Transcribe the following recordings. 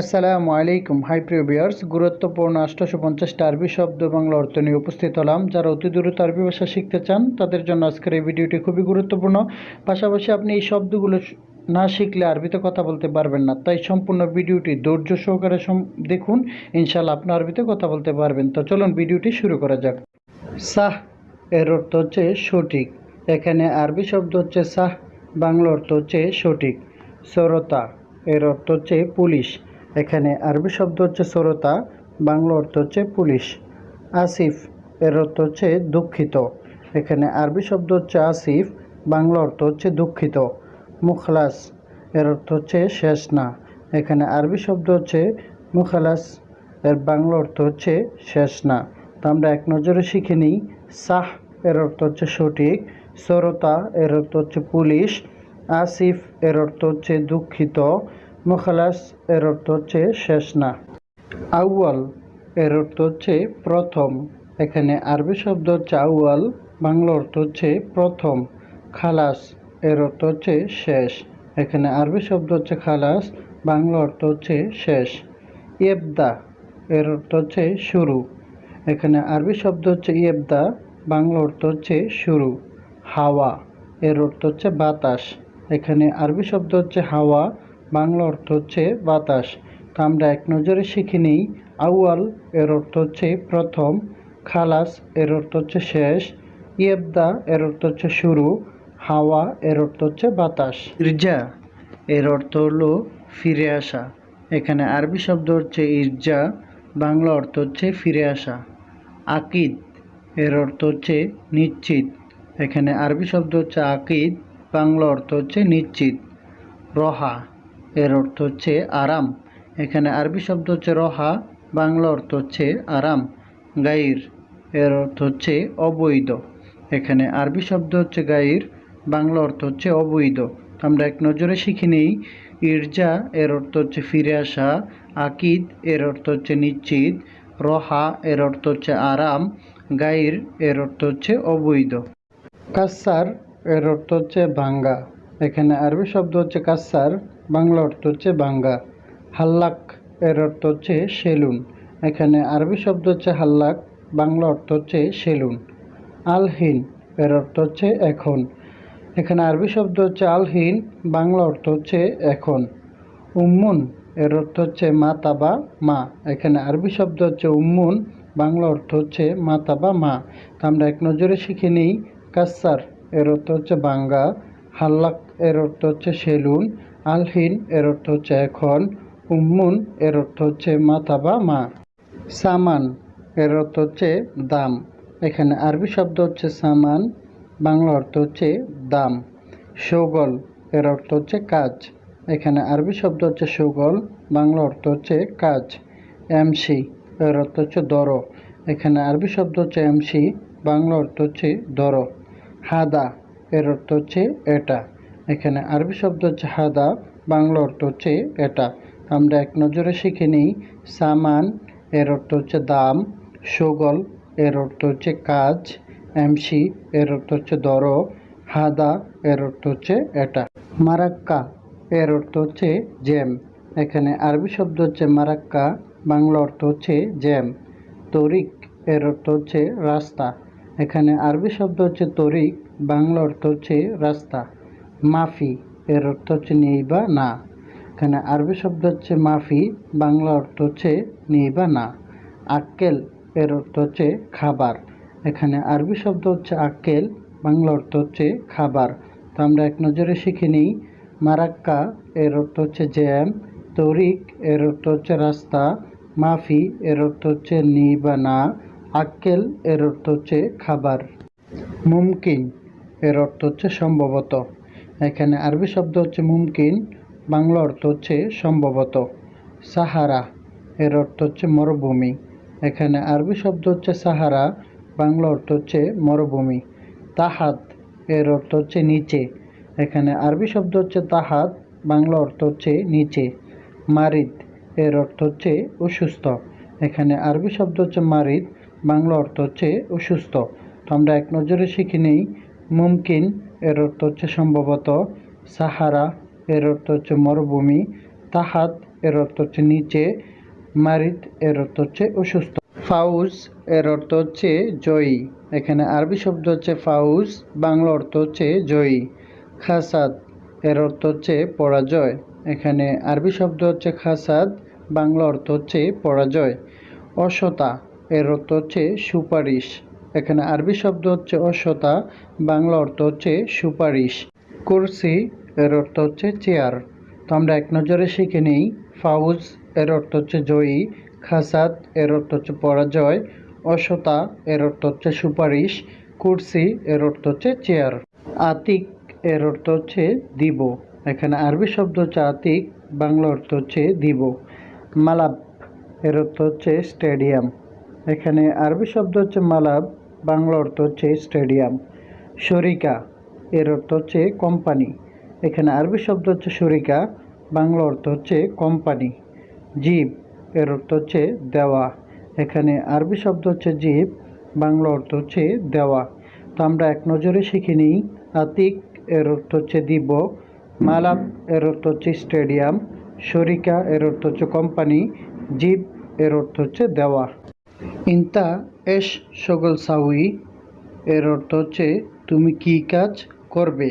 আসসালামু আলাইকুম, হাই প্রিয় বিয়ার্স গুরুত্বপূর্ণ আষ্টশো পঞ্চাশটা আরবি শব্দ বাংলা অর্থ নিয়ে উপস্থিত হলাম। যারা অতি দ্রুত আরবি ভাষা শিখতে চান, তাদের জন্য আজকের এই ভিডিওটি খুবই গুরুত্বপূর্ণ। পাশাপাশি আপনি এই শব্দগুলো না শিখলে আরবিতে কথা বলতে পারবেন না। তাই সম্পূর্ণ ভিডিওটি ধৈর্য সহকারে দেখুন। ইনশাল্লাহ আপনি আরবিতে কথা বলতে পারবেন। তো চলুন ভিডিওটি শুরু করা যাক। সাহ এর অর্থ হচ্ছে সঠিক। এখানে আরবি শব্দ হচ্ছে সাহ, বাংলা অর্থ হচ্ছে সঠিক। সরতা এর অর্থ হচ্ছে পুলিশ। এখানে আরবি শব্দ হচ্ছে সরতা বাংলা অর্থ হচ্ছে পুলিশ। আসিফ এর অর্থ হচ্ছে দুঃখিত। এখানে আরবি শব্দ হচ্ছে আসিফ, বাংলা অর্থ হচ্ছে দুঃখিত। মুখলাস এর অর্থ হচ্ছে শেষ না। এখানে আরবি শব্দ হচ্ছে মুখালাস, এর বাংলা অর্থ হচ্ছে শেষ না। তো আমরা এক নজরে শিখে নিই, সাহ এর অর্থ হচ্ছে সঠিক সরতা এর অর্থ হচ্ছে পুলিশ, আসিফ এর অর্থ হচ্ছে দুঃখিত মুখালাস এর অর্থ হচ্ছে শেষ না। আউয়াল এর অর্থ হচ্ছে প্রথম। এখানে আরবি শব্দ হচ্ছে আউয়াল, বাংলা অর্থ হচ্ছে প্রথম। খালাস এর অর্থ হচ্ছে শেষ। এখানে আরবি শব্দ হচ্ছে খালাস, বাংলা অর্থ হচ্ছে শেষ। ইয়েবদা এর অর্থ হচ্ছে শুরু। এখানে আরবি শব্দ হচ্ছে ইয়েবদা, বাংলা অর্থ হচ্ছে শুরু। হাওয়া এর অর্থ হচ্ছে বাতাস। এখানে আরবি শব্দ হচ্ছে হাওয়া বাংলা অর্থ হচ্ছে বাতাস। তো আমরা এক নজরে শিখে নিই, আউয়াল এর অর্থ হচ্ছে প্রথম, খালাস এর অর্থ হচ্ছে শেষ, ইয়েবদা এর অর্থ হচ্ছে শুরু, হাওয়া এর অর্থ হচ্ছে বাতাস। ইরজা এর অর্থ হলো ফিরে আসা। এখানে আরবি শব্দ হচ্ছে ইরজা, বাংলা অর্থ হচ্ছে ফিরে আসা। আকিদ এর অর্থ হচ্ছে নিশ্চিত। এখানে আরবি শব্দ হচ্ছে আকিদ, বাংলা অর্থ হচ্ছে নিশ্চিত। রহা এর অর্থ হচ্ছে আরাম। এখানে আরবি শব্দ হচ্ছে রহা, বাংলা অর্থ হচ্ছে আরাম। গাইর এর অর্থ হচ্ছে অবৈধ। এখানে আরবি শব্দ হচ্ছে গাইর, বাংলা অর্থ হচ্ছে অবৈধ। আমরা এক নজরে শিখে নিই, ইরজা এর অর্থ হচ্ছে ফিরে আসা, আকিদ এর অর্থ হচ্ছে নিশ্চিত, রহা এর অর্থ হচ্ছে আরাম, গাইর এর অর্থ হচ্ছে অবৈধ। কাসার এর অর্থ হচ্ছে ভাঙ্গা। এখানে আরবি শব্দ হচ্ছে কাসার বাংলা অর্থ হচ্ছে বাঙ্গা। হাল্লাক এর অর্থ হচ্ছে সেলুন। এখানে আরবি শব্দ হচ্ছে হাল্লাক, বাংলা অর্থ হচ্ছে সেলুন। আলহিন এর অর্থ হচ্ছে এখন। এখানে আরবি শব্দ হচ্ছে আলহিন, বাংলা অর্থ হচ্ছে এখন। উম্মুন এর অর্থ হচ্ছে মাতা বা মা। এখানে আরবি শব্দ হচ্ছে উম্মুন, বাংলা অর্থ হচ্ছে মাতা বা মা। তো আমরা এক নজরে শিখে নিই। কাসার এর অর্থ হচ্ছে বাঙ্গা। হাল্লাক এর অর্থ হচ্ছে সেলুন। আলহিন এর অর্থ হচ্ছে এখন, উম্মুন এর অর্থ হচ্ছে মাতা বা মা। সামান এর অর্থ হচ্ছে দাম। এখানে আরবি শব্দ হচ্ছে সামান, বাংলা অর্থ হচ্ছে দাম। সৌগল এর অর্থ হচ্ছে কাজ। এখানে আরবি শব্দ হচ্ছে সৌগল, বাংলা অর্থ হচ্ছে কাজ। এমসি এর অর্থ হচ্ছে দর। এখানে আরবি শব্দ হচ্ছে এমসি, বাংলা অর্থ হচ্ছে দর। হাদা এর অর্থ হচ্ছে এটা। এখানে আরবি শব্দ হচ্ছে হাদা বাংলা অর্থ হচ্ছে এটা। আমরা এক নজরে শিখে নিই, সামান, এর অর্থ হচ্ছে দাম, সগল, এর অর্থ হচ্ছে কাজ, এমসি, এর অর্থ হচ্ছে দর, হাদা, এর অর্থ হচ্ছে এটা। মারাক্কা, এর অর্থ হচ্ছে জ্যাম। এখানে আরবি শব্দ হচ্ছে মারাক্কা, বাংলা অর্থ হচ্ছে জ্যাম। তরিক, এর অর্থ হচ্ছে রাস্তা। এখানে আরবি শব্দ হচ্ছে তরিক, বাংলা অর্থ হচ্ছে রাস্তা। মাফি এর অর্থ হচ্ছে নেই বা না। এখানে আরবি শব্দ হচ্ছে মাফি, বাংলা অর্থ হচ্ছে নেই বা না। আক্কেল এর অর্থ হচ্ছে খাবার। এখানে আরবি শব্দ হচ্ছে আক্কেল, বাংলা অর্থ হচ্ছে খাবার। তো আমরা এক নজরে শিখে নিই, মারাক্কা এর অর্থ হচ্ছে জ্যাম, তরিক এর অর্থ হচ্ছে রাস্তা, মাফি এর অর্থ হচ্ছে নি বা না, আক্কেল এর অর্থ হচ্ছে খাবার। মুমকিন এর অর্থ হচ্ছে সম্ভবত। এখানে আরবি শব্দ হচ্ছে মুমকিন, বাংলা অর্থ হচ্ছে সম্ভবত। সাহারা, এর অর্থ হচ্ছে মরুভূমি। এখানে আরবি শব্দ হচ্ছে সাহারা, বাংলা অর্থ হচ্ছে মরুভূমি। তাহাত, এর অর্থ হচ্ছে নিচে। এখানে আরবি শব্দ হচ্ছে তাহাত, বাংলা অর্থ হচ্ছে নিচে। মারিদ, এর অর্থ হচ্ছে অসুস্থ। এখানে আরবি শব্দ হচ্ছে মারিদ, বাংলা অর্থ হচ্ছে অসুস্থ। তো আমরা এক নজরে শিখে নিই মুমকিন এর অর্থ হচ্ছে সম্ভবত সাহারা এর অর্থ হচ্ছে মরুভূমি, তাহাত এর অর্থ হচ্ছে নিচে, মারিত এর অর্থ হচ্ছে অসুস্থ। ফাউজ এর অর্থ হচ্ছে জয়ী। এখানে আরবি শব্দ হচ্ছে ফাউজ, বাংলা অর্থ হচ্ছে জয়ী। খাসাদ এর অর্থ হচ্ছে পরাজয়। এখানে আরবি শব্দ হচ্ছে খাসাদ, বাংলা অর্থ হচ্ছে পরাজয়। অসতা এর অর্থ হচ্ছে সুপারিশ। এখানে আরবি শব্দ হচ্ছে অসতা বাংলা অর্থ হচ্ছে সুপারিশ। কুরসি, এর অর্থ হচ্ছে চেয়ার। তো আমরা এক নজরে শিখে নিই, ফাউজ, এর অর্থ হচ্ছে জয়ী। খাসাদ এর অর্থ হচ্ছে পরাজয়। অসতা এর অর্থ হচ্ছে সুপারিশ। কুরসি, এর অর্থ হচ্ছে চেয়ার। আতিক, এর অর্থ হচ্ছে দিব। এখানে আরবি শব্দ হচ্ছে আতিক, বাংলা অর্থ হচ্ছে দিব। মালাব, এর অর্থ হচ্ছে স্টেডিয়াম। এখানে আরবি শব্দ হচ্ছে মালাব বাংলা অর্থ হচ্ছে স্টেডিয়াম। শরিকা এর অর্থ হচ্ছে কোম্পানি। এখানে আরবি শব্দ হচ্ছে শরিকা বাংলা অর্থ হচ্ছে কোম্পানি। জীব এর অর্থ হচ্ছে দেওয়া। এখানে আরবি শব্দ হচ্ছে জীব, বাংলা অর্থ হচ্ছে দেওয়া। তো আমরা এক নজরে শিখে নিই, আতিক এর অর্থ হচ্ছে দিব, মালাব এর অর্থ হচ্ছে স্টেডিয়াম শরিকা এর অর্থ হচ্ছে কোম্পানি, জীব এর অর্থ হচ্ছে দেওয়া। ইন্তা এস সগল সাউই, এর অর্থ হচ্ছে তুমি কি কাজ করবে।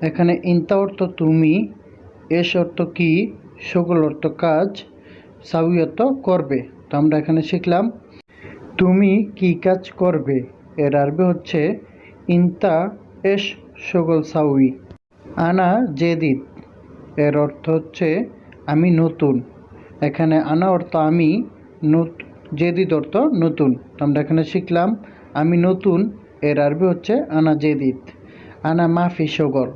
এখানে ইন্তা অর্থ তুমি, এস অর্থ কি, সগল অর্থ কাজ, সাউই অর্থ করবে। তো আমরা এখানে শিখলাম, তুমি কি কাজ করবে? এর আরবি হচ্ছে ইন্তা এস সগল সাউই, আনা জেদিদ। এর অর্থ হচ্ছে আমি নতুন। এখানে আনা অর্থ আমি নত- জেদিদ অর্থ নতুন। আমরা এখানে শিখলাম, আমি নতুন, এর আরবি হচ্ছে আনা জেদিদ আনা মাফি সগল,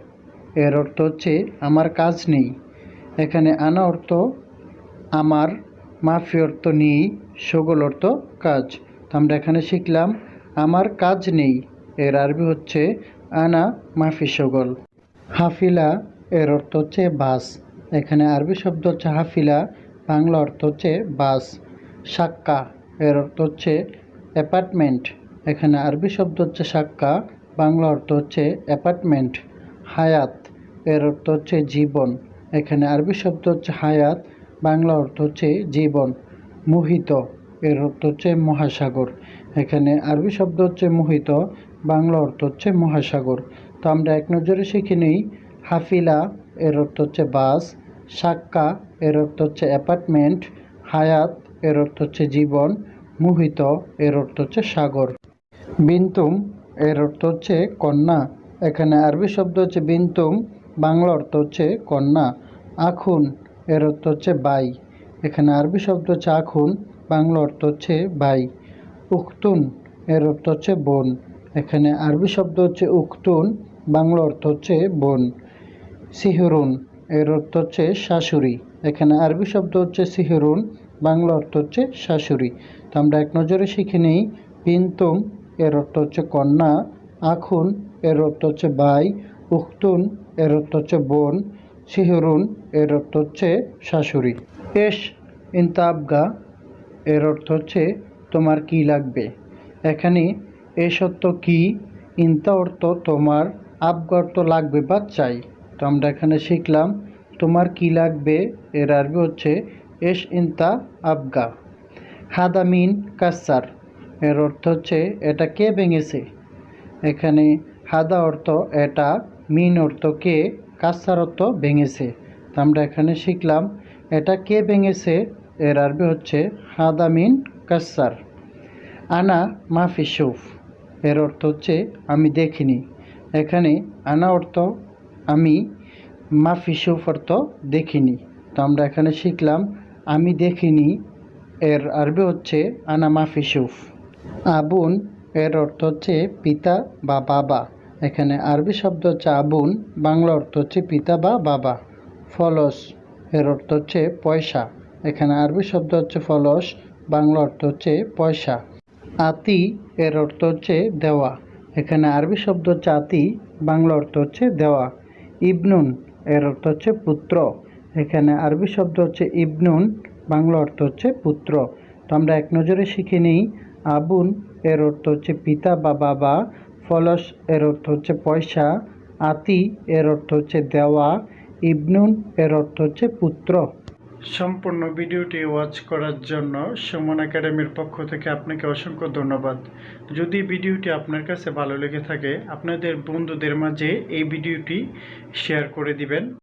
এর অর্থ হচ্ছে আমার কাজ নেই। এখানে আনা অর্থ আমার, মাফি অর্থ নেই, সগল অর্থ কাজ। আমরা এখানে শিখলাম, আমার কাজ নেই, এর আরবি হচ্ছে আনা মাফি সগল। হাফিলা, এর অর্থ হচ্ছে বাস। এখানে আরবি শব্দ হচ্ছে হাফিলা, বাংলা অর্থ হচ্ছে বাস। সাক্কা এর অর্থ হচ্ছে অ্যাপার্টমেন্ট। এখানে আরবি শব্দ হচ্ছে সাক্কা, বাংলা অর্থ হচ্ছে অ্যাপার্টমেন্ট, হায়াত এর অর্থ হচ্ছে জীবন। এখানে আরবি শব্দ হচ্ছে হায়াত, বাংলা অর্থ হচ্ছে জীবন। মোহিত এর অর্থ হচ্ছে মহাসাগর। এখানে আরবি শব্দ হচ্ছে মোহিত, বাংলা অর্থ হচ্ছে মহাসাগর। তো আমরা এক নজরে শিখে নিই, হাফিলা এর অর্থ হচ্ছে বাস, সাক্কা এর অর্থ হচ্ছে অ্যাপার্টমেন্ট, হায়াত এর অর্থ হচ্ছে জীবন, মোহিত, এর অর্থ হচ্ছে সাগর। বিন্তুম, এর অর্থ হচ্ছে কন্যা। এখানে আরবি শব্দ হচ্ছে বিন্তুম, বাংলা অর্থ হচ্ছে কন্যা। আখুন, এর অর্থ হচ্ছে বাই। এখানে আরবি শব্দ হচ্ছে আখুন, বাংলা অর্থ হচ্ছে বাই। উখতুন, এর অর্থ হচ্ছে বোন। এখানে আরবি শব্দ হচ্ছে উখতুন, বাংলা অর্থ হচ্ছে বোন। সিহরুন, এর অর্থ হচ্ছে শাশুড়ি। এখানে আরবি শব্দ হচ্ছে সিহরুন বাংলা অর্থ হচ্ছে শাশুড়ি। তো আমরা এক নজরে শিখে নিই বিন্তুম এর অর্থ হচ্ছে কন্যা, আখুন এর অর্থ হচ্ছে ভাই, উখতুন এর অর্থ হচ্ছে বোন, শিহরুন এর অর্থ হচ্ছে শাশুড়ি। এস, ইন্তাবগা এর অর্থ হচ্ছে তোমার কি লাগবে? এখানে এ সত্য কি? ইন্তা অর্থ তোমার আবগা অর্থ লাগবে বা চাই। তো আমরা এখানে শিখলাম, তোমার কি লাগবে? এর আরবি হচ্ছে এস ইন্তা আবগা হাদামিন কাসার। এর অর্থ হচ্ছে, এটা কে ভেঙেছে? এখানে হাদা অর্থ এটা, মিন অর্থ কে, কাসার অর্থ ভেঙেছে। তো আমরা এখানে শিখলাম, এটা কে ভেঙেছে? এর আরবি হচ্ছে, হাদা মিন কাসার। আনা মাফি সুফ। এর অর্থ হচ্ছে, আমি দেখিনি। এখানে আনা অর্থ, আমি মাফি সুফ অর্থ দেখিনি। তো আমরা এখানে শিখলাম আমি দেখিনি। এর আরবি হচ্ছে আনামা ফিসুফ আবুন, এর অর্থ হচ্ছে পিতা বা বাবা। এখানে আরবি শব্দ হচ্ছে আবুন, বাংলা অর্থ হচ্ছে পিতা বা বাবা। ফলস, এর অর্থ হচ্ছে পয়সা। এখানে আরবি শব্দ হচ্ছে ফলস, বাংলা অর্থ হচ্ছে পয়সা। আতি, এর অর্থ হচ্ছে দেওয়া। এখানে আরবি শব্দ হচ্ছে আতি, বাংলা অর্থ হচ্ছে দেওয়া। ইবনুন, এর অর্থ হচ্ছে পুত্র। এখানে আরবি শব্দ হচ্ছে ইবনুন, বাংলা অর্থ হচ্ছে পুত্র। তো আমরা এক নজরে শিখে নিই, আবুন এর অর্থ হচ্ছে পিতা বা বাবা, ফলস এর অর্থ হচ্ছে পয়সা, আতি এর অর্থ হচ্ছে দেওয়া, ইবনুন এর অর্থ হচ্ছে পুত্র। সম্পূর্ণ ভিডিওটি ওয়াচ করার জন্য সুমন একাডেমির পক্ষ থেকে আপনাকে অসংখ্য ধন্যবাদ। যদি ভিডিওটি আপনার কাছে ভালো লেগে থাকে, আপনাদের বন্ধুদের মাঝে এই ভিডিওটি শেয়ার করে দিবেন।